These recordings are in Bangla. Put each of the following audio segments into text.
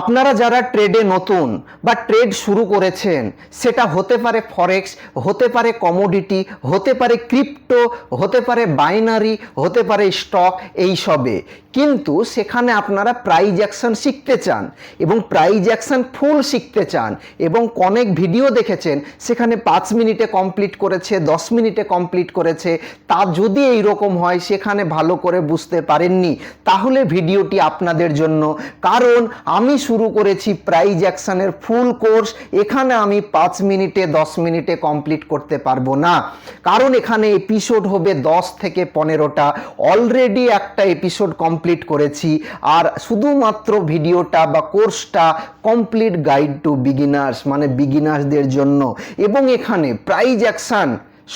আপনারা যারা ট্রেডে নতুন বা ট্রেড শুরু করেছেন, সেটা হতে পারে ফরেক্স হতে পারে কমোডিটি হতে পারে ক্রিপ্টো হতে পারে বাইনারি হতে পারে স্টক এইসবে কিন্তু সেখানে আপনারা প্রাইজ অ্যাকশন শিখতে চান এবং প্রাইজ অ্যাকশন ফুল শিখতে চান এবং অনেক ভিডিও দেখেছেন, সেখানে পাঁচ মিনিটে কমপ্লিট করেছে, দশ মিনিটে কমপ্লিট করেছে, তা যদি এই রকম হয়, সেখানে ভালো করে বুঝতে পারেননি, তাহলে ভিডিওটি আপনাদের জন্য। কারণ আমি শুরু করেছি প্রাইজ অ্যাকশনের ফুল কোর্স। এখানে আমি পাঁচ মিনিটে, দশ মিনিটে কমপ্লিট করতে পারব না। কারণ এখানে এপিসোড হবে দশ থেকে পনেরোটা। অলরেডি একটা এপিসোড কমপ্লিট করেছি। আর শুধুমাত্র ভিডিওটা বা কোর্সটা কমপ্লিট গাইড টু বিগিনার্স মানে বিগিনার্সদের জন্য। এবং এখানে প্রাইজ অ্যাকশন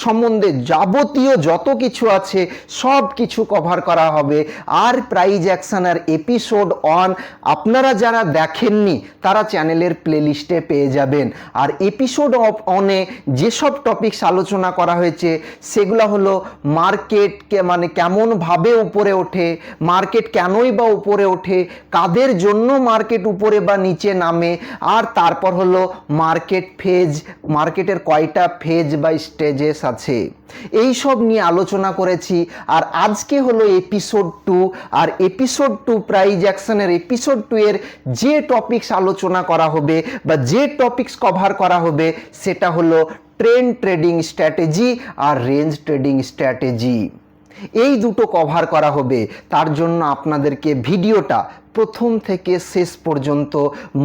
সম্বন্ধে যাবতীয় যত কিছু আছে, সব কিছু কভার করা হবে। আর প্রাইজ অ্যাকশন আর এপিসোড অন আপনারা যারা দেখেননি, তারা চ্যানেলের প্লেলিস্টে পেয়ে যাবেন। আর এপিসোড অফ অনে যেসব টপিকস আলোচনা করা হয়েছে, সেগুলো হলো মার্কেটকে মানে কেমনভাবে উপরে ওঠে মার্কেট কেনই বা উপরে ওঠে, কাদের জন্য মার্কেট উপরে বা নিচে নামে, আর তারপর হলো মার্কেট ফেজ মার্কেটের কয়টা ফেজ বা স্টেজেস আছে। এই সব নিয়ে আলোচনা করেছি আর আজকে হলো এপিসোড টু আর এপিসোড টু প্রাইজ অ্যাকশনের এপিসোড টু এর যে টপিকস আলোচনা করা হবে বা যে টপিকস কভার করা হবে সেটা হলো ট্রেন্ড ট্রেডিং স্ট্র্যাটেজি আর রেঞ্জ ট্রেডিং স্ট্র্যাটেজি এই দুটো কভার করা হবে। তার জন্য আপনাদেরকে ভিডিওটা প্রথম থেকে শেষ পর্যন্ত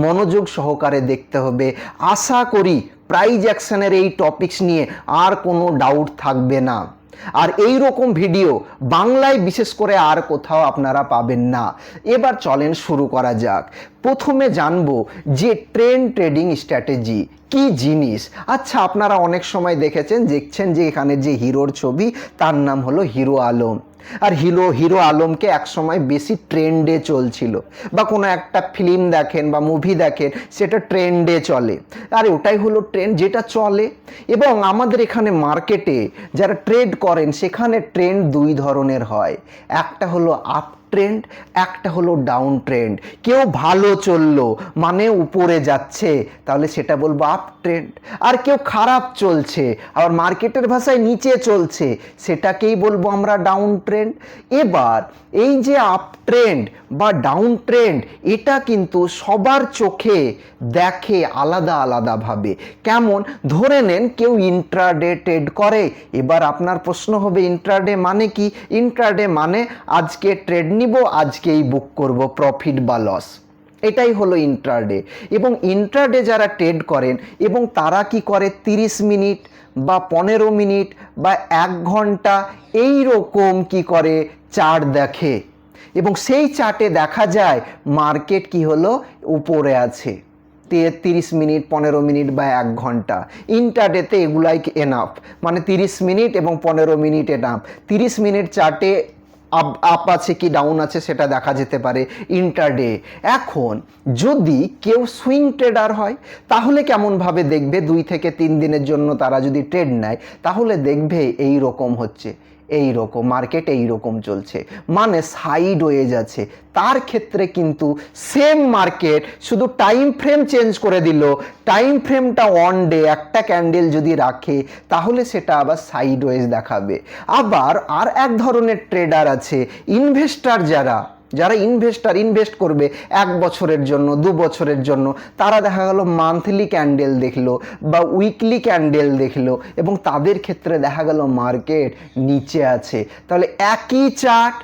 মনোযোগ সহকারে দেখতে হবে। আশা করি প্রাইজ অ্যাকশনের এই টপিকস নিয়ে আর কোনো ডাউট থাকবে না। আর এই রকম ভিডিও বাংলায় বিশেষ করে আর কোথাও আপনারা পাবেন না। এবার চলেন শুরু করা যাক। প্রথমে জানব যে ট্রেন ট্রেডিং স্ট্র্যাটেজি কি জিনিস? আচ্ছা আপনারা অনেক সময় দেখেছেন, দেখছেন যে এখানে যে হিরোর ছবি, তার নাম হলো হিরো আলম। আর হিরো হিরো আলমকে একসময় বেশি ট্রেন্ডে চলছিল। বা কোনো একটা ফিল্ম দেখেন বা মুভি দেখেন, সেটা ট্রেন্ডে চলে। আর ওটাই হলো ট্রেন্ড যেটা চলে। এবং আমাদের এখানে মার্কেটে যারা ট্রেড করেন, সেখানে ট্রেন্ড দুই ধরনের হয়। একটা হলো আপ ট্রেন্ড একটা হলো ডাউন ট্রেন্ড কেউ ভালো চলল মানে উপরে যাচ্ছে, তাহলে সেটা বলব আপ ট্রেন্ড আর কেউ খারাপ চলছে, আবার মার্কেটের ভাষায় নিচে চলছে, সেটাকেই বলব আমরা ডাউন ট্রেন্ড এবার, এই যে আপ ট্রেন্ড বা ডাউন ট্রেন্ড এটা কিন্তু সবার চোখে দেখে আলাদা আলাদাভাবে। কেমন? ধরে নেন কেউ ইন্ট্রাডে ট্রেড করে, এবার আপনার প্রশ্ন হবে ইন্ট্রাডে মানে কি? ইন্ট্রাডে মানে আজকে ট্রেড নিব, আজকেই বুক করব প্রফিট বা লস এটাই হলো ইন্ট্রাডে এবং ইন্ট্রাডে যারা ট্রেড করেন এবং তারা কি করে? 30 মিনিট বা পনেরো মিনিট বা এক ঘণ্টা এই রকম কি করে? চার্ট দেখে। এবং সেই চার্টে দেখা যায় মার্কেট কি হলো? উপরে আছে। তিরিশ মিনিট, পনেরো মিনিট বা এক ঘণ্টা। ইন্টারডেতে এগুলাই এনাফ মানে তিরিশ মিনিট এবং পনেরো মিনিট এনাফ তিরিশ মিনিট চার্টে আপ আছে কি ডাউন আছে সেটা দেখা যেতে পারে ইন্টারডে এখন যদি কেউ সুইং ট্রেডার হয়, তাহলে কেমনভাবে দেখবে? দুই থেকে তিন দিনের জন্য তারা যদি ট্রেড নেয়, তাহলে দেখবে এই রকম হচ্ছে। এই রকম মার্কেট এই রকম চলছে। মানে সাইড হয়ে যাচ্ছে। তার ক্ষেত্রে কিন্তু সেম মার্কেট শুধু টাইম ফ্রেম চেঞ্জ করে দিল। টাইম ফ্রেমটা ওয়ান ডে একটা ক্যান্ডেল যদি রাখে, তাহলে সেটা আবার সাইড ওয়েজ দেখাবে। আবার আর এক ধরনের ট্রেডার আছে ইনভেস্টার যারা যারা ইনভেস্টার ইনভেস্ট করবে এক বছরের জন্য, দু বছরের জন্য, তারা দেখা গেল মান্থলি ক্যান্ডেল দেখল বা উইকলি ক্যান্ডেল দেখল এবং তাদের ক্ষেত্রে দেখা গেল মার্কেট নিচে আছে। তাহলে একই চার্ট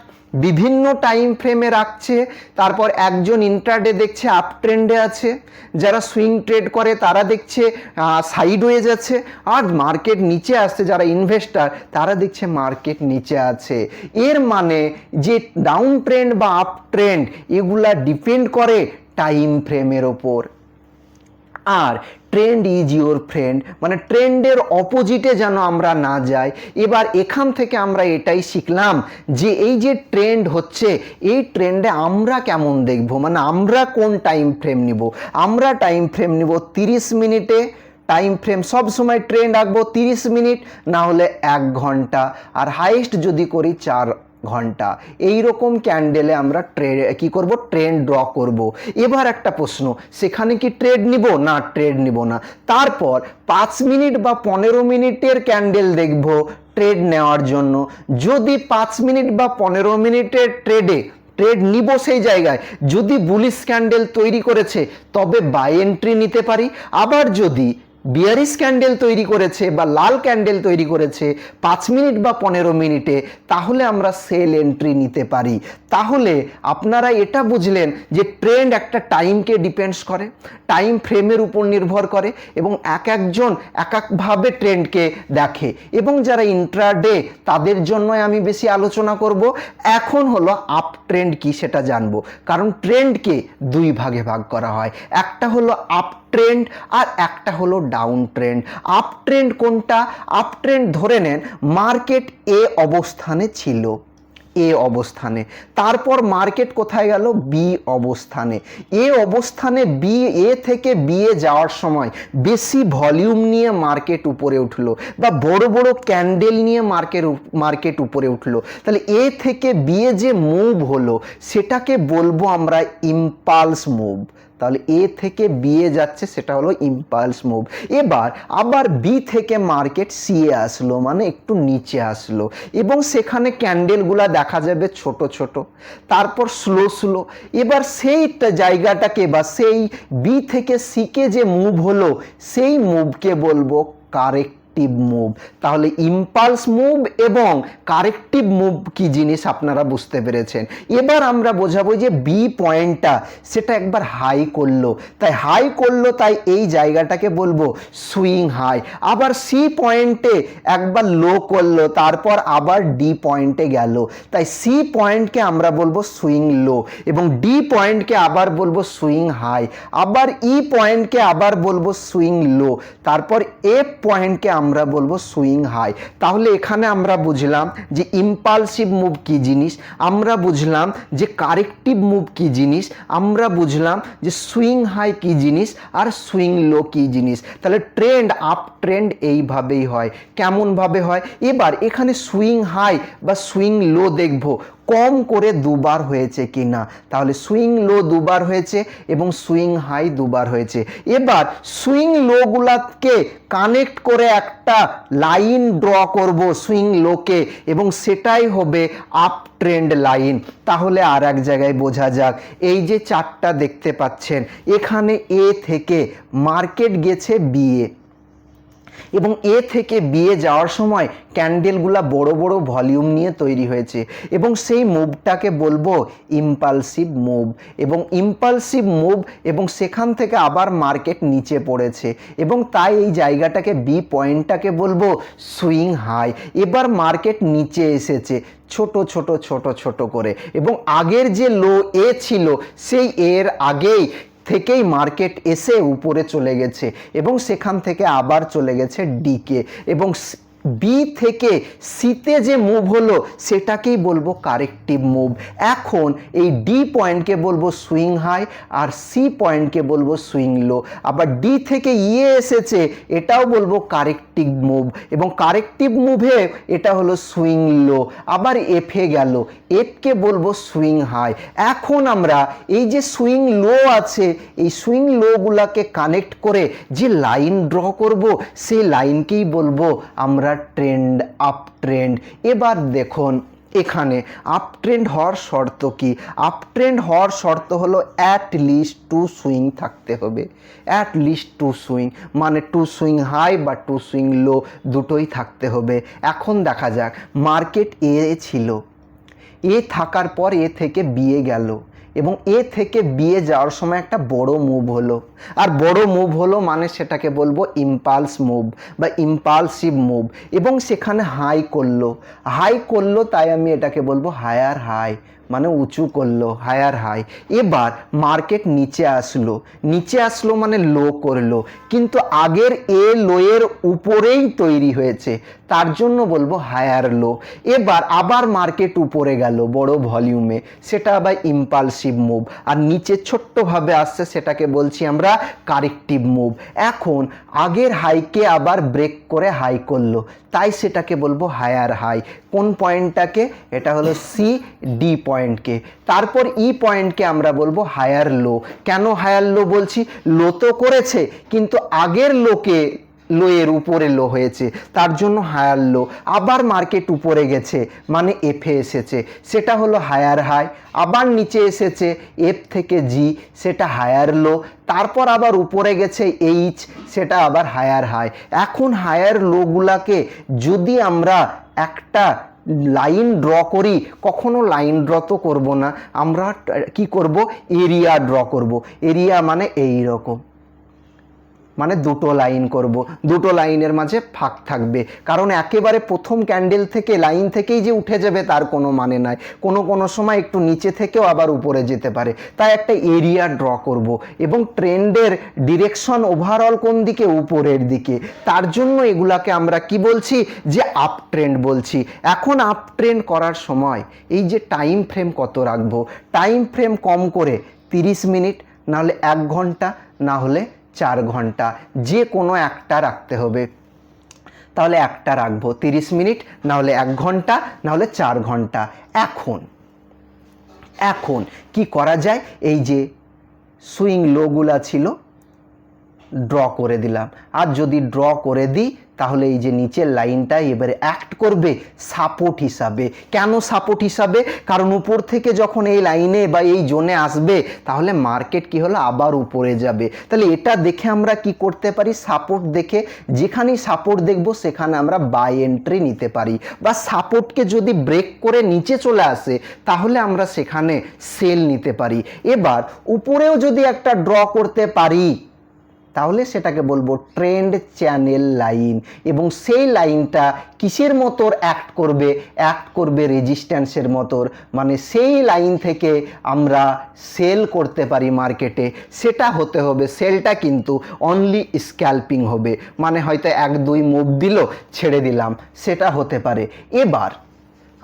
বিভিন্ন টাইম ফ্রেমে রাখছে, তারপর একজন ইন্টারডে দেখছে আপ ট্রেন্ডে আছে। যারা সুইং ট্রেড করে, তারা দেখছে সাইড হয়ে যাচ্ছে আর মার্কেট নিচে আসছে, যারা ইনভেস্টার তারা দেখছে মার্কেট নিচে আছে। এর মানে যে ডাউন ট্রেন্ড বা আপ ট্রেন্ড এগুলা ডিপেন্ড করে টাইম ফ্রেমের ওপর। আর ট্রেন্ড ইজ ইউর ফ্রেন্ড মানে ট্রেন্ডের অপোজিটে যেন আমরা না যাই। এবার এখান থেকে আমরা এটাই শিখলাম যে এই যে ট্রেন্ড হচ্ছে, এই ট্রেন্ডে আমরা কেমন দেখব? মানে আমরা কোন টাইম ফ্রেম নিব? আমরা টাইম ফ্রেম নিব তিরিশ মিনিটে টাইম ফ্রেম সব সময় ট্রেন্ড আঁকবো তিরিশ মিনিট, না হলে এক ঘণ্টা। আর হাইয়েস্ট যদি করি চার ঘণ্টা। এই রকম ক্যান্ডেলে আমরা ট্রে কি করব? ট্রেন্ড ড্র করব। এবার একটা প্রশ্ন, সেখানে কি ট্রেড নিব? না ট্রেড নিব না। তারপর পাঁচ মিনিট বা পনেরো মিনিটের ক্যান্ডেল দেখব ট্রেড নেওয়ার জন্য। যদি পাঁচ মিনিট বা পনেরো মিনিটের ট্রেডে ট্রেড নিব সেই জায়গায়, যদি বুলিশ ক্যান্ডেল তৈরি করেছে, তবে বাই এন্ট্রি নিতে পারি। আবার যদি বিয়ারিস ক্যান্ডেল তৈরি করেছে বা লাল ক্যান্ডেল তৈরি করেছে পাঁচ মিনিট বা পনেরো মিনিটে, তাহলে আমরা সেল এন্ট্রি নিতে পারি। তাহলে আপনারা এটা বুঝলেন যে ট্রেন্ড একটা টাইমকে ডিপেন্ডস করে, টাইম ফ্রেমের উপর নির্ভর করে এবং এক একজন এক একভাবে ট্রেন্ডকে দেখে। এবং যারা ইন্ট্রাডে, তাদের জন্য আমি বেশি আলোচনা করব। এখন হলো আপ ট্রেন্ড কি সেটা জানব। কারণ ট্রেন্ডকে দুই ভাগে ভাগ করা হয়। একটা হলো আপ ট্রেন্ড আর একটা হলো ডাউন ট্রেন্ড আপ ট্রেন্ড কোনটা? আপ ট্রেন্ড ধরে নেন মার্কেট এ অবস্থানে ছিল। এ অবস্থানে। তারপর মার্কেট কোথায় গেল? বি অবস্থানে। এ অবস্থানে বি এ থেকে বি এ যাওয়ার সময় বেশি ভলিউম নিয়ে মার্কেট উপরে উঠল বা বড় বড় ক্যান্ডেল নিয়ে মার্কেট মার্কেট উপরে উঠল। তাহলে এ থেকে বি এ যে মুভ হলো, সেটাকে বলব আমরা ইম্পালস মুভ তাহলে এ থেকে বি এ যাচ্ছে, সেটা হলো ইম্পালস মুভ এবার আবার বি থেকে মার্কেট সি এ আসলো মানে একটু নিচে আসলো। এবং সেখানে ক্যান্ডেলগুলা দেখা যাবে ছোট ছোট। তারপর স্লো স্লো এবার সেই জায়গাটাকে বা সেই বি থেকে সিকে যে মুভ হলো, সেই মুভকে বলব কারেক্ট কারেক্টিভ মুভ তাহলে ইম্পালস মুভ এবং কারেক্টিভ মুভ কি জিনিস আপনারা বুঝতে পেরেছেন? এবার আমরা বোঝাবো যে বি পয়েন্টটা সেটা একবার হাই করল। তাই হাই করল, তাই এই জায়গাটাকে বলব সুইং হাই আবার সি পয়েন্টে একবার লো করল, তারপর আবার ডি পয়েন্টে গেল। তাই সি পয়েন্টকে আমরা বলব সুইং লো এবং ডি পয়েন্টকে আবার বলব সুইং হাই আবার ই পয়েন্টকে আবার বলব সুইং লো তারপর এফ পয়েন্টকে আমরা বলব সুইং হাই। তাহলে এখানে আমরা বুঝলাম যে ইম্পালসিভ মুভ কি জিনিস? আমরা বুঝলাম যে কারেক্টিভ মুভ কি জিনিস? আমরা বুঝলাম যে সুইং হাই কি জিনিস আর সুইং লো কি জিনিস। তাহলে ট্রেন্ড, আপ ট্রেন্ড এইভাবেই হয়। কেমনভাবে হয়? এবার এখানে সুইং হাই বা সুইং লো দেখব। কম করে দুবার হয়েছে কি না তাহলে সুইং লো দুবার হয়েছে এবং সুইং হাই দুবার হয়েছে। এবার সুইং লোগুলাকে কানেক্ট করে একটা লাইন ড্র করব সুইং লোকে এবং সেটাই হবে আপ ট্রেন্ড লাইন। তাহলে আর এক জায়গায় বোঝা যাক। এই যে চারটা দেখতে পাচ্ছেন, এখানে এ থেকে মার্কেট গেছে বিয়ে এবং এ থেকে বিয়ে যাওয়ার সময় ক্যান্ডেলগুলা বড় বড় ভলিউম নিয়ে তৈরি হয়েছে এবং সেই মুভটাকে বলব ইম্পালসিভ মুভ এবং ইম্পালসিভ মুভ এবং সেখান থেকে আবার মার্কেট নিচে পড়েছে এবং তাই এই জায়গাটাকে বি পয়েন্টটাকে বলব সুইং হাই। এবার মার্কেট নিচে এসেছে ছোট ছোট ছোট ছোট করে এবং আগের যে লো এ ছিল, সেই এর আগেই থেকেই মার্কেট এসে উপরে চলে গেছে এবং সেখান থেকে আবার চলে গেছে ডিকে এবং বি থেকে সিতে যে মুভ হলো, সেটাকেই বলব কারেক্টিভ মুভ এখন এই ডি পয়েন্টকে বলব সুইং হাই আর সি পয়েন্টকে বলব সুইং লো আবার ডি থেকে ইয়ে এসেছে, এটাও বলব কারেক্টিভ মুভ এবং কারেক্টিভ মুভে এটা হলো সুইং লো আবার এফে গেল এফকে বলব সুইং হাই এখন আমরা এই যে সুইং লো আছে, এই সুইং লোগুলাকে কানেক্ট করে যে লাইন ড্র করব, সেই লাইনকেই বলব আমরা ট্রেন্ড আপ ট্রেন্ড এবার দেখুন, এখানে আপ ট্রেন্ড হওয়ার শর্ত কি? আপ ট্রেন্ড হওয়ার শর্ত হলো অ্যাট লিস্ট টু সুইং থাকতে হবে। অ্যাট লিস্ট টু সুইং মানে টু সুইং হাই বা টু সুইং লো দুটোই থাকতে হবে। এখন দেখা যাক মার্কেট এ ছিল। এ থাকার পর এ থেকে বিয়ে গেল। এবং এ থেকে বিয়ে যাওয়ার সময় একটা বড় মুভ হলো। আর বড় মুভ হলো মানে সেটাকে বলব ইম্পালস মুভ বা ইম্পালসিভ মুভ এবং সেখানে হাই করল। হাই করল তাই আমি এটাকে বলব হায়ার হাই মানে উঁচু করল হায়ার হাই এবার মার্কেট নিচে আসলো। নিচে আসলো মানে লো করল। কিন্তু আগের এ লোয়ের উপরেই তৈরি হয়েছে। তার জন্য বলব হায়ার লো এবার আবার মার্কেট উপরে গেল বড় ভলিউমে সেটা আবার ইম্পালসিভ মুভ আর নিচে ছোট্টভাবে আসছে, সেটাকে বলছি আমরা কারেক্টিভ মুভ এখন আগের হাইকে আবার ব্রেক করে হাই করল। তাই সেটাকে বলব হায়ার হাই কোন পয়েন্টটাকে? এটা হলো সি ডি পয়েন্টকে। তারপর ই পয়েন্টকে আমরা বলব হায়ার লো কেন হায়ার লো বলছি? লো তো করেছে, কিন্তু আগের লোকে লোয়ের উপরে লো হয়েছে, তার জন্য হায়ার লো আবার মার্কেট উপরে গেছে মানে এফে এসেছে। সেটা হলো হায়ার হাই আবার নিচে এসেছে এফ থেকে জি সেটা হায়ার লো তারপর আবার উপরে গেছে এইচ সেটা আবার হায়ার হাই এখন হায়ার লোগুলাকে যদি আমরা একটা লাইন ড্র করি, কখনো লাইন ড্র তো করব না, আমরা কি করব? এরিয়া ড্র করব। এরিয়া মানে এই রকম মানে দুটো লাইন করব। দুটো লাইনের মাঝে ফাঁক থাকবে। কারণ একেবারে প্রথম ক্যান্ডেল থেকে লাইন থেকেই যে উঠে যাবে তার কোনো মানে নাই। কোনো কোনো সময় একটু নিচে থেকেও আবার উপরে যেতে পারে। তাই একটা এরিয়া ড্র করব। এবং ট্রেন্ডের ডিরেকশন ওভারঅল কোন দিকে? উপরের দিকে। তার জন্য এগুলাকে আমরা কি বলছি? যে আপ ট্রেন্ড বলছি। এখন আপ ট্রেন্ড করার সময় এই যে টাইম ফ্রেম কত রাখব? টাইম ফ্রেম কম করে তিরিশ মিনিট, নাহলে এক ঘণ্টা না হলে চার ঘণ্টা, যে কোনো একটা রাখতে হবে। তাহলে একটা রাখব তিরিশ মিনিট নাহলে এক ঘণ্টা নাহলে চার ঘণ্টা। এখন এখন কি করা যায়? এই যে সুইং লোগুলা ছিল, ড্র করে দিলাম। আর যদি ড্র করে দিই তাহলে এই যে নিচের লাইনটা এবারে অ্যাক্ট করবে সাপোর্ট হিসাবে। কেন সাপোর্ট হিসাবে? কারণ উপর থেকে যখন এই লাইনে বা এই জোনে আসবে, তাহলে মার্কেট কি হলো? আবার উপরে যাবে। তাহলে এটা দেখে আমরা কি করতে পারি? সাপোর্ট দেখে যেখানেই সাপোর্ট দেখব, সেখানে আমরা বাই এন্ট্রি নিতে পারি। বা সাপোর্টকে যদি ব্রেক করে নিচে চলে আসে, তাহলে আমরা সেখানে সেল নিতে পারি। এবার, উপরেও যদি একটা ড্র করতে পারি তাহলে সেটাকে বলব ট্রেন্ড চ্যানেল লাইন এবং সেই লাইনটা কিসের মতোর অ্যাক্ট করবে? অ্যাক্ট করবে রেজিস্ট্যান্সের মতোর। মানে সেই লাইন থেকে আমরা সেল করতে পারি মার্কেটে সেটা হতে হবে সেলটা কিন্তু অনলি স্ক্যাল্পিং হবে। মানে হয়তো এক, দুই মুভ দিল, ছেড়ে দিলাম। সেটা হতে পারে। এবার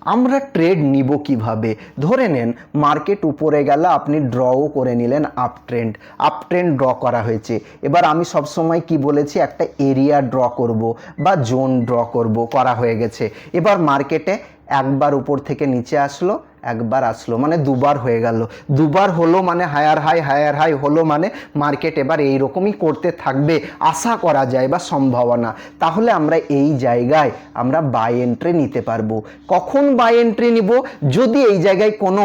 আমরা ট্রেড নিব কীভাবে? ধরে নেন মার্কেট উপরে গেলে আপনি ড্রও করে নিলেন up trend up trend draw করা হয়েছে। এবার আমি সবসময় কি বলেছি? একটা এরিয়া ড্র করব বা জোন ড্র করব, করা হয়ে গেছে। এবার মার্কেটে একবার উপর থেকে নিচে আসলো একবার আসলো মানে দুবার হয়ে গেল। দুবার হলো মানে হায়ার হাই হায়ার হাই হলো মানে মার্কেট এবার এই রকমই করতে থাকবে, আশা করা যায় বা সম্ভাবনা। তাহলে আমরা এই জায়গায় আমরা বাই এন্ট্রি নিতে পারব। কখন বাই এন্ট্রি নিব? যদি এই জায়গায় কোনো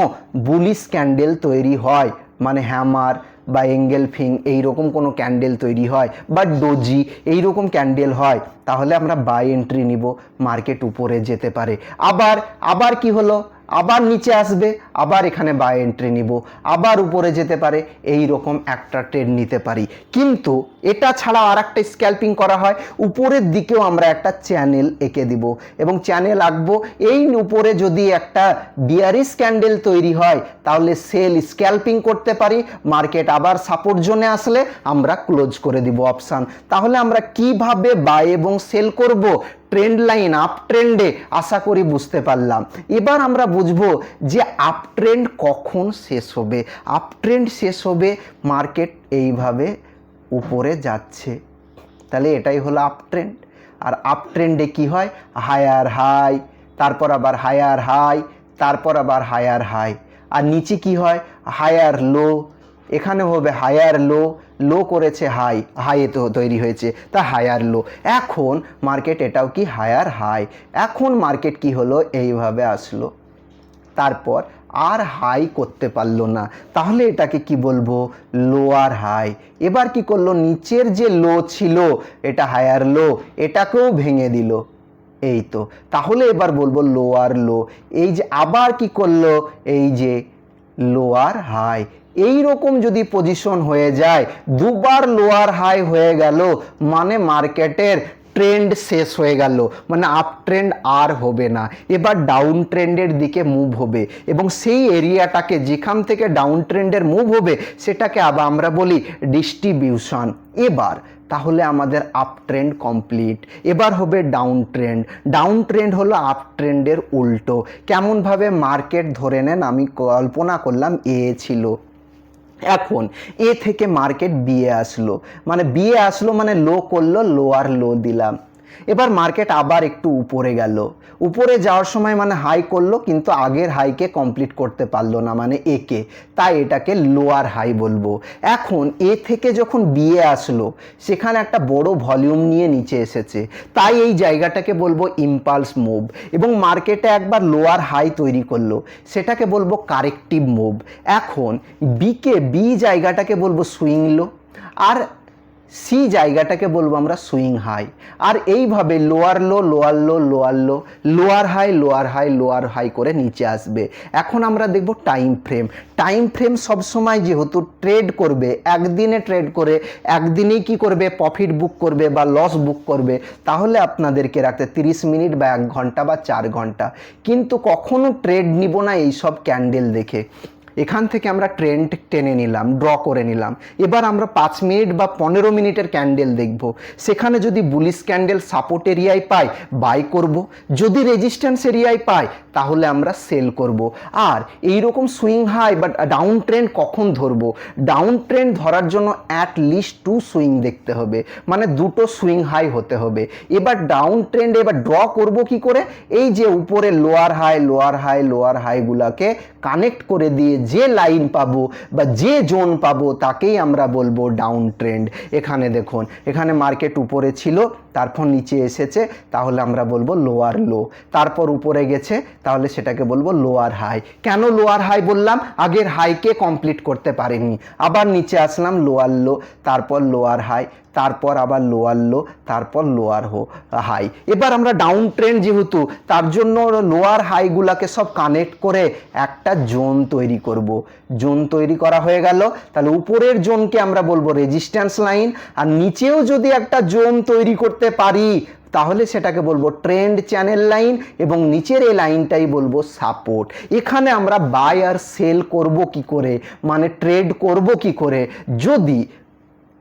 বুলিশ ক্যান্ডেল তৈরি হয় মানে হ্যামার বা এঙ্গেল ফিং এইরকম কোনো ক্যান্ডেল তৈরি হয় বা ডোজি এইরকম ক্যান্ডেল হয়, তাহলে আমরা বাই এন্ট্রি নিব মার্কেট উপরে যেতে পারে। আবার আবার কি হলো? আবার নিচে আসবে, আবার এখানে বাই এন্ট্রি নিব, আবার উপরে যেতে পারে, এই রকম একটা ট্রেড নিতে পারি। কিন্তু এটা ছাড়া আর একটা স্ক্যাল্পিং করা হয়, উপরের দিকেও আমরা একটা চ্যানেল এঁকে দিব। এবং চ্যানেল আঁকবো, এই উপরে যদি একটা বিয়ারিস ক্যান্ডেল তৈরি হয়, তাহলে সেল স্ক্যাল্পিং করতে পারি মার্কেট আবার সাপোর্ট জোনে আসলে আমরা ক্লোজ করে দিব অপশান তাহলে আমরা কীভাবে বাই এবং সেল করব? ট্রেন্ড লাইন আপ ট্রেন্ডে আশা করি বুঝতে পারলাম। এবার আমরা বুঝব যে আপ ট্রেন্ড কখন শেষ হবে। আপ ট্রেন্ড শেষ হবে মার্কেট এইভাবে উপরে যাচ্ছে। তাহলে এটাই হলো আপ ট্রেন্ড আর আপ ট্রেন্ডে কি হয়? হায়ার হাই তারপর আবার হায়ার হাই তারপর আবার হায়ার হাই আর নিচে কি হয়? হায়ার লো এখানে হবে হায়ার লো লো করেছে হাই হাই তো তৈরি হয়েছে, তা হায়ার লো। এখন মার্কেট এটাও কি হায়ার হাই? এখন মার্কেট কি হলো? এইভাবে আসলো। তারপর আর হাই করতে পারল না। তাহলে এটাকে কি বলব? Lower high. এবার কি করল? নিচের যে লো ছিল, এটা হায়ার লো, এটাকেও ভেঙে দিল। এই তো। তাহলে এবার বলব লোয়ার লো। এই যে আবার কি করল? এই যে লোয়ার হাই। এই রকম যদি পজিশন হয়ে যায়, দুবার লোয়ার হাই হয়ে গেল মানে মার্কেটের ট্রেন্ড শেষ হয়ে গেল মানে আপ ট্রেন্ড আর হবে না। এবার ডাউন ট্রেন্ডের দিকে মুভ হবে এবং সেই এরিয়াটাকে যেখান থেকে ডাউন ট্রেন্ডের মুভ হবে, সেটাকে আবার আমরা বলি ডিস্ট্রিবিউশন এবার তাহলে আমাদের আপ ট্রেন্ড কমপ্লিট এবার হবে ডাউন ট্রেন্ড ডাউন ট্রেন্ড হলো আপ ট্রেন্ডের উল্টো। কেমনভাবে মার্কেট ধরে নেন আমি কল্পনা করলাম, এ ছিল। এখন, এ থেকে মার্কেট বিয়ে আসলো। মানে বিয়ে আসলো মানে লো করল লোয়ার লো দিলাম। এবার মার্কেট আবার একটু উপরে গেল। উপরে যাওয়ার সময় মানে হাই করল, কিন্তু আগের হাইকে কমপ্লিট করতে পারল না মানে একে তাই এটাকে লোয়ার হাই বলব। এখন এ থেকে যখন বিয়ে আসলো, সেখানে একটা বড় ভলিউম নিয়ে নিচে এসেছে। তাই এই জায়গাটাকে বলব ইম্পালস মুভ এবং মার্কেটে একবার লোয়ার হাই তৈরি করল। সেটাকে বলব কারেক্টিভ মুভ এখন বিকে বি জায়গাটাকে বলব সুইং লো আর সি জায়গাটাকে বলব আমরা সুইং হাই আর এইভাবে lower low lower low lower low lower high lower high lower high করে নিচে আসবে। এখন আমরা দেখব টাইম ফ্রেম টাইম ফ্রেম সবসময় যেহেতু ট্রেড করবে, একদিনে ট্রেড করে, একদিনেই কি করবে? প্রফিট বুক করবে বা লস বুক করবে। তাহলে আপনাদেরকে রাখতে 30 মিনিট বা এক ঘণ্টা বা চার ঘণ্টা। কিন্তু কখনো ট্রেড নিব না এইসব ক্যান্ডেল দেখে। এখান থেকে আমরা ট্রেন্ড টেনে নিলাম ড্র করে নিলাম। এবার আমরা পাঁচ মিনিট বা পনেরো মিনিটের ক্যান্ডেল দেখব। সেখানে যদি বুলিশ ক্যান্ডেল সাপোর্ট এরিয়ায় পাই বাই করব। যদি রেজিস্ট্যান্স এরিয়ায় পাই, তাহলে আমরা সেল করব। আর এই রকম সুইং হাই বা ডাউন ট্রেন্ড কখন ধরবো? ডাউন ট্রেন্ড ধরার জন্য অ্যাট লিস্ট টু সুইং দেখতে হবে। মানে দুটো সুইং হাই হতে হবে। এবার ডাউন ট্রেন্ড এবার ড্র করব কি করে? এই যে উপরে lower high lower high lower হাইগুলাকে connect করে দিয়ে যে লাইন পাবো বা যে জোন পাবো তাকেই আমরা বলব ডাউন ট্রেন্ড। এখানে দেখুন, এখানে মার্কেট উপরে ছিল তারপর নিচে এসেছে, তাহলে আমরা বলব লোয়ার লো তারপর উপরে গেছে, তাহলে সেটাকে বলব লোয়ার হাই কেন লোয়ার হাই বললাম? আগের হাইকে কমপ্লিট করতে পারেনি। আবার নিচে আসলাম লোয়ার লো তারপর লোয়ার হাই তারপর আবার লোয়ার লো তারপর লোয়ার হো হাই এবার আমরা ডাউন ট্রেন্ড যেহেতু, তার জন্য লোয়ার হাইগুলাকে সব কানেক্ট করে একটা জোন তৈরি করব। জোন তৈরি করা হয়ে গেল। তাহলে উপরের জোনকে আমরা বলব রেজিস্ট্যান্স লাইন আর নিচেও যদি একটা জোন তৈরি করতে পারি, তাহলে সেটাকে বলব ট্রেন্ড চ্যানেল লাইন এবং নিচের এই লাইনটাই বলব সাপোর্ট এখানে আমরা বাই আর সেল করব কি করে? মানে ট্রেড করব কি করে? যদি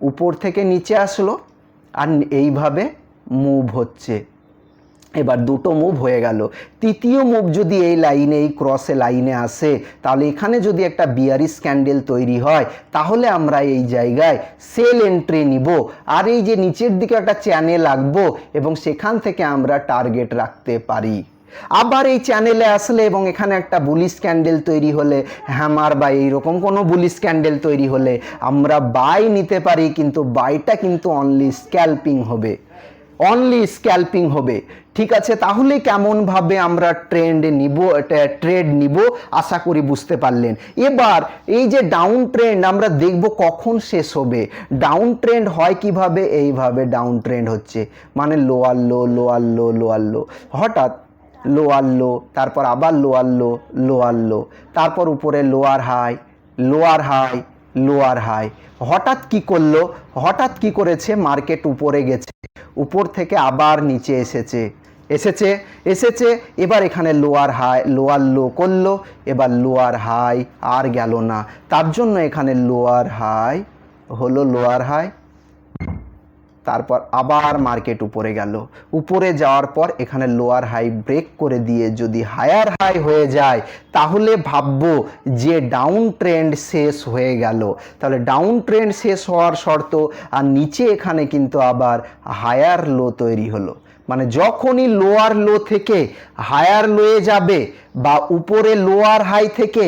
উপর থেকে নিচে আসলো, আর এইভাবে মুভ হচ্ছে। এবার দুটো মুভ হয়ে গেল। তৃতীয় মুভ যদি এই লাইনে এই ক্রসে লাইনে আসে, তাহলে এখানে যদি একটা বিয়ারিস ক্যান্ডেল তৈরি হয়, তাহলে আমরা এই জায়গায় সেল এন্ট্রি নিব। আর এই যে নিচের দিকে একটা চ্যানেল আঁকবো এবং সেখান থেকে আমরা টার্গেট রাখতে পারি। আবার এই চ্যানেলে আসলে এবং এখানে একটা বুলিশ ক্যান্ডেল তৈরি হলে হ্যামার বা এইরকম কোনো বুলিশ ক্যান্ডেল তৈরি হলে, আমরা বাই নিতে পারি, কিন্তু বাইটা কিন্তু অনলি স্ক্যাল্পিং হবে। অনলি স্ক্যাল্পিং হবে। ঠিক আছে, তাহলে কেমনভাবে আমরা ট্রেন্ড নিব ট্রেড নিব, আশা করি বুঝতে পারলেন। এবার এই যে ডাউন ট্রেন্ড আমরা দেখব কখন শেষ হবে। ডাউন ট্রেন্ড হয় কীভাবে? এইভাবে ডাউন ট্রেন্ড হচ্ছে। মানে lower low lower low lower low হঠাৎ লোয়ার লো তারপর আবার লোয়ার লো লোয়ার লো তারপর উপরে lower high lower high lower high হঠাৎ কি করল? হঠাৎ কি করেছে? মার্কেট উপরে গেছে। উপর থেকে আবার নিচে এসেছে। এসেছে এসেছে, এবার এখানে লোয়ার হাই লোয়ার লো করল। এবার লোয়ার হাই আর গেল না। তার জন্য এখানে লোয়ার হাই হলো লোয়ার হাই তারপর আবার মার্কেট উপরে গেল। উপরে যাওয়ার পর এখানে লোয়ার হাই ব্রেক করে দিয়ে যদি হায়ার হাই হয়ে যায়, তাহলে ভাববো যে ডাউন ট্রেন্ড শেষ হয়ে গেল। তাহলে ডাউন ট্রেন্ড শেষ হওয়ার শর্ত আর নিচে এখানে কিন্তু আবার হায়ার লো তৈরি হলো। মানে যখনই লোয়ার লো থেকে হায়ার লোয়ে যাবে বা উপরে লোয়ার হাই থেকে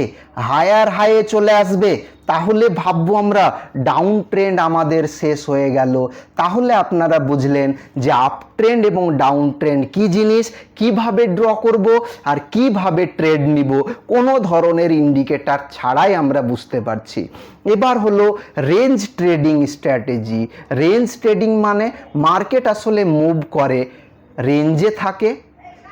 হায়ার হাইয়ে চলে আসবে, তাহলে ভাববো আমরা ডাউন ট্রেন্ড আমাদের শেষ হয়ে গেল। তাহলে আপনারা বুঝলেন যে আপ ট্রেন্ড এবং ডাউন ট্রেন্ড কি জিনিস, কীভাবে ড্র করব আর কীভাবে ট্রেড নিব, কোনো ধরনের ইন্ডিকেটার ছাড়াই আমরা বুঝতে পারছি। এবার হলো range trading strategy range trading মানে মার্কেট আসলে মুভ করে রেঞ্জে থাকে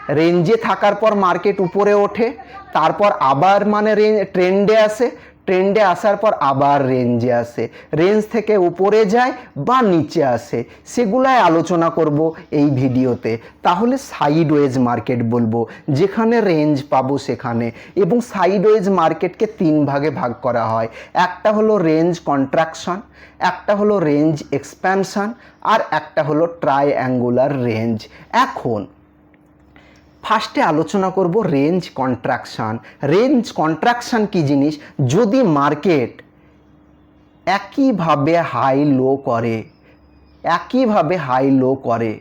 রেঞ্জে থাকার পর মার্কেট উপরে ওঠে, তারপর আবার মানে রেঞ্জ ট্রেন্ডে আসে ট্রেন্ডে আসার পর আবার রেঞ্জে আসে। রেঞ্জ থেকে উপরে যায় বা নিচে আসে, সেগুলাই আলোচনা করব এই ভিডিওতে। তাহলে সাইড ওয়েজ মার্কেট বলব, যেখানে রেঞ্জ পাবো সেখানে। এবং সাইড ওয়েজ মার্কেটকে তিন ভাগে ভাগ করা হয়। একটা হলো রেঞ্জ কন্ট্রাকশন একটা হলো রেঞ্জ এক্সপ্যানশন আর একটা হলো ট্রাইঅ্যাঙ্গুলার রেঞ্জ। এখন ফার্স্টে আলোচনা করব রেঞ্জ কন্ট্রাকশন। রেঞ্জ কন্ট্রাকশন কি জিনিস? যদি মার্কেট একইভাবে হাই, লো করে, একইভাবে হাই, লো করে,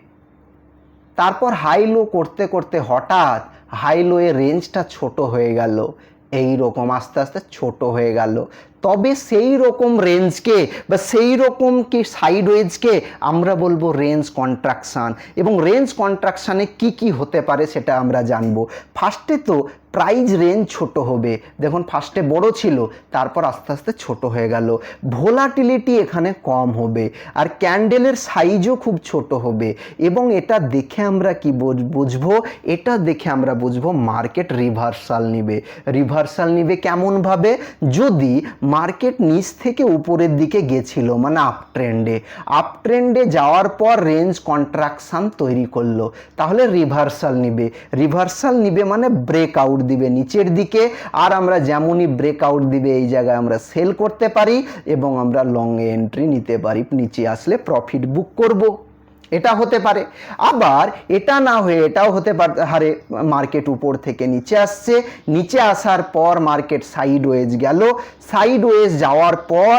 তারপর হাই, লো করতে করতে হঠাৎ হাই লোয়ের রেঞ্জটা ছোট হয়ে গেল, এই রকম আস্তে আস্তে ছোট হয়ে গেল তবে সেই রকম রেঞ্জকে বা সেই রকম কি সাইডওয়েজকে আমরা বলব রেঞ্জ কন্ট্রাকশান এবং রেঞ্জ কন্ট্রাকশানে কি কি হতে পারে সেটা আমরা জানব। ফার্স্টে তো প্রাইজ রেঞ্জ ছোট হবে। দেখুন ফার্স্টে বড় ছিল, তারপর আস্তে আস্তে ছোট হয়ে গেল। ভোলাটিলিটি এখানে কম হবে আর ক্যান্ডেলের সাইজও খুব ছোট হবে এবং এটা দেখে আমরা কি বুঝ- বুঝব? এটা দেখে আমরা বুঝব মার্কেট রিভার্সাল নিবে। রিভার্সাল নিবে কেমনভাবে? যদি মার্কেট নিচ থেকে উপরের দিকে গেছিল মানে আপ ট্রেন্ডে আপ ট্রেন্ডে যাওয়ার পর রেঞ্জ কন্ট্রাকশন তৈরি করল। তাহলে রিভার্সাল নিবে। রিভার্সাল নিবে মানে ব্রেকআউট দিবে। নিচের দিকে আর আমরা যেমনই ব্রেকআউট দিবে, এই জায়গায় আমরা সেল করতে পারি এবং আমরা লং এন্ট্রি নিতে পারি। নিচে আসলে প্রফিট বুক করব। এটা হতে পারে। আবার এটা না হয়ে এটাও হতে পারে মার্কেট উপর থেকে নিচে আসছে। নিচে আসার পর মার্কেট সাইড ওয়েজ গেল। সাইড ওয়েজ যাওয়ার পর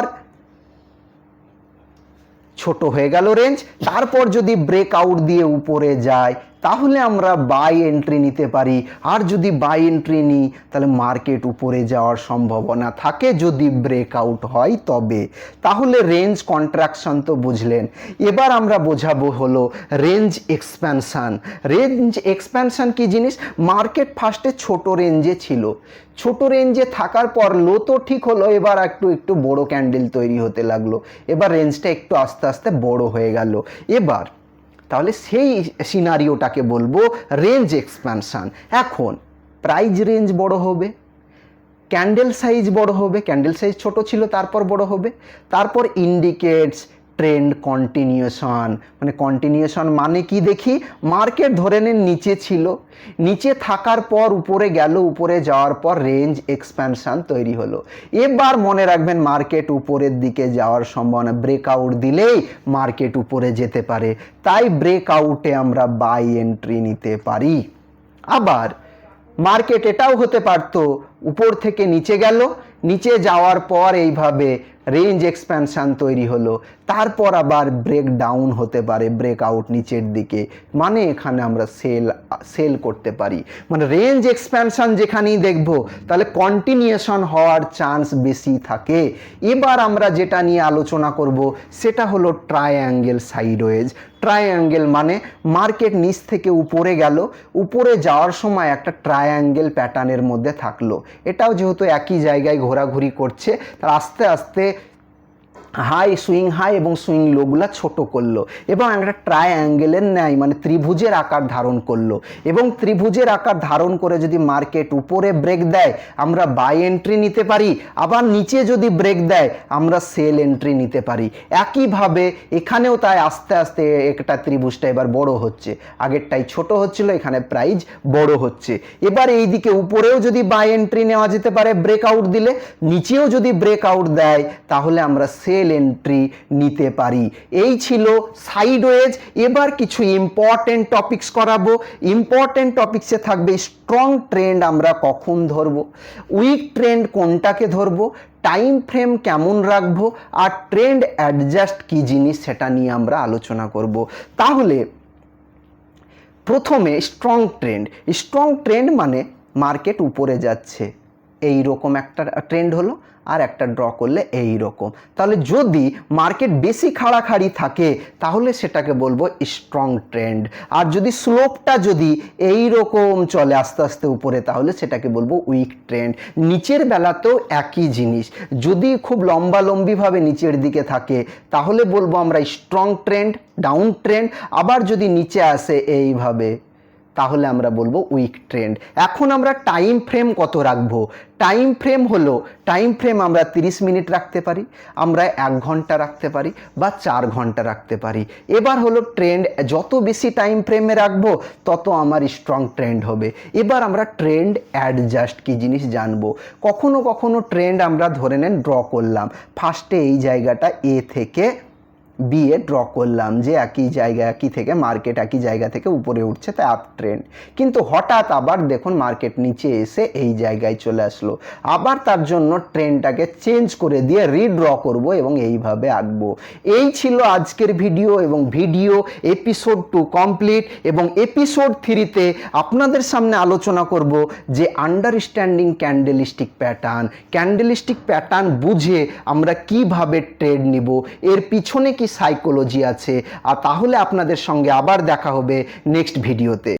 ছোট হয়ে গেল রেঞ্জ তারপর যদি ব্রেকআউট দিয়ে উপরে যায় তাহলে আমরা বাই এন্ট্রি নিতে পারি। আর যদি বাই এন্ট্রি নিই, তাহলে মার্কেট উপরে যাওয়ার সম্ভাবনা থাকে। যদি ব্রেকআউট হয় তবে। তাহলে রেঞ্জ কন্ট্রাকশন তো বুঝলেন। এবার আমরা বোঝাবো হলো রেঞ্জ এক্সপ্যানশন রেঞ্জ এক্সপ্যানশন কি জিনিস? মার্কেট ফার্স্টে ছোট রেঞ্জে ছিল। ছোট রেঞ্জে থাকার পর লো তো ঠিক হলো। এবার একটু একটু বড় ক্যান্ডেল তৈরি হতে লাগল। এবার রেঞ্জটা একটু আস্তে আস্তে বড় হয়ে গেল। এবার তাহলে সেই সিনারিওটাকে বলব রেঞ্জ এক্সপ্যানশান এখন প্রাইজ রেঞ্জ বড় হবে ক্যান্ডেল সাইজ বড় হবে ক্যান্ডেল সাইজ ছোট ছিল, তারপর বড় হবে, তারপর ইন্ডিকেটস ট্রেন্ড কন্টিনিউশন মানে কন্টিনিউশন মানে কি দেখি? মার্কেট ধরে নেন নিচে ছিল। নিচে থাকার পর উপরে গেল, উপরে যাওয়ার পর রেঞ্জ এক্সপ্যানশন তৈরি হলো। এবার মনে রাখবেন মার্কেট উপরের দিকে যাওয়ার সম্ভাবনা। ব্রেকআউট দিলেই মার্কেট উপরে যেতে পারে। তাই ব্রেকআউটে আমরা বাই এন্ট্রি নিতে পারি। আবার মার্কেট এটাও হতে পারতো। উপর থেকে নিচে গেল। নিচে যাওয়ার পর এইভাবে রেঞ্জ এক্সপ্যানশন তৈরি হলো। তারপর আবার ব্রেক ডাউন হতে পারে ব্রেক আউট নিচের দিকে। মানে এখানে আমরা সেল সেল করতে পারি। মানে রেঞ্জ এক্সপ্যানশন যেখানেই দেখব, তাহলে কন্টিনিউশন হওয়ার চান্স বেশি থাকে। এবার আমরা যেটা নিয়ে আলোচনা করব, সেটা হলো ট্রায়াঙ্গেল সাইডওয়েজ ট্রায়াঙ্গেল মানে মার্কেট নিচ থেকে উপরে গেল, উপরে যাওয়ার সময় একটা ট্রায়াঙ্গেল প্যাটার্নের মধ্যে থাকল। এটাও যেহেতু একই জায়গায় ঘোরাঘুরি করছে তার আস্তে আস্তে হাই, সুইং হাই এবং সুইং লোগুলা ছোট করল এবং একটা ট্রায়াঙ্গেলের ন্যায় মানে ত্রিভুজের আকার ধারণ করল এবং ত্রিভুজের আকার ধারণ করে যদি মার্কেট উপরে ব্রেক দেয়, আমরা বাই এন্ট্রি নিতে পারি, আবার নিচে যদি ব্রেক দেয়, আমরা সেল এন্ট্রি নিতে পারি। একইভাবে এখানেও তাই আস্তে আস্তে একটা ত্রিভুজটা এবার বড় হচ্ছে। আগেরটাই ছোট হচ্ছিল, এখানে প্রাইজ বড় হচ্ছে। এবার এই দিকে উপরেও যদি বাই এন্ট্রি নেওয়া যেতে পারে ব্রেকআউট দিলে, নিচেও যদি ব্রেকআউট দেয়, তাহলে আমরা সেল এন্ট্রি নিতে পারি। এই ছিল সাইডওয়েজ এবার কিছু ইম্পর্টেন্ট টপিকস করাবো। ইম্পর্টেন্ট টপিকসে থাকবে স্ট্রং ট্রেন্ড আমরা কখন ধরবো? উইক ট্রেন্ড কোনটাকে ধরবো? টাইম ফ্রেম কেমন রাখব? আর ট্রেন্ড অ্যাডজাস্ট কি জিনিস সেটা নিয়ে আমরা আলোচনা করব। তাহলে প্রথমে স্ট্রং ট্রেন্ড স্ট্রং ট্রেন্ড মানে মার্কেট উপরে যাচ্ছে। এই রকম একটা ট্রেন্ড হলো আর একটা ড্র করলে এই রকম। তাহলে যদি মার্কেট বেশি খাড়াখাড়ি থাকে, তাহলে সেটাকে বলব স্ট্রং ট্রেন্ড আর যদি স্লোপটা যদি এই রকম চলে আস্তে আস্তে উপরে, তাহলে সেটাকে বলব উইক ট্রেন্ড নিচের বেলাতেও একই জিনিস। যদি খুব লম্বা লম্বিভাবে নিচের দিকে থাকে, তাহলে বলব আমরা স্ট্রং ট্রেন্ড ডাউন ট্রেন্ড আবার যদি নিচে আসে, এইভাবে। তাহলে আমরা বলব উইক ট্রেন্ড এখন আমরা টাইম ফ্রেম কত রাখব? টাইম ফ্রেম হলো টাইম ফ্রেম আমরা 30 মিনিট রাখতে পারি, আমরা এক ঘণ্টা রাখতে পারি বা চার ঘণ্টা রাখতে পারি। এবার হলো ট্রেন্ড যত বেশি টাইম ফ্রেমে রাখব, তত আমার স্ট্রং ট্রেন্ড হবে। এবার আমরা ট্রেন্ড অ্যাডজাস্ট কি জিনিস জানব? কখনো কখনো ট্রেন্ড আমরা ধরে নেন ড্র করলাম। ফার্স্টে এই জায়গাটা এ থেকে বি এ ড্র করলাম যে একই জায়গা, একই থেকে মার্কেট একই জায়গা থেকে উপরে উঠছে তাই আপ ট্রেন্ড কিন্তু হঠাৎ আবার দেখুন মার্কেট নিচে এসে এই জায়গায় চলে আসলো। আবার তার জন্য ট্রেনটাকে চেঞ্জ করে দিয়ে রিড্র করব এবং এইভাবে আঁকবো। এই ছিল আজকের ভিডিও এবং ভিডিও এপিসোড টু কমপ্লিট এবং এপিসোড থ্রিতে আপনাদের সামনে আলোচনা করব যে understanding candlestick pattern candlestick pattern বুঝে আমরা কীভাবে ট্রেড নিব। এর পিছনে কি সাইকোলজি আছে আর তাহলে আপনাদের সঙ্গে আবার দেখা হবে নেক্সট ভিডিওতে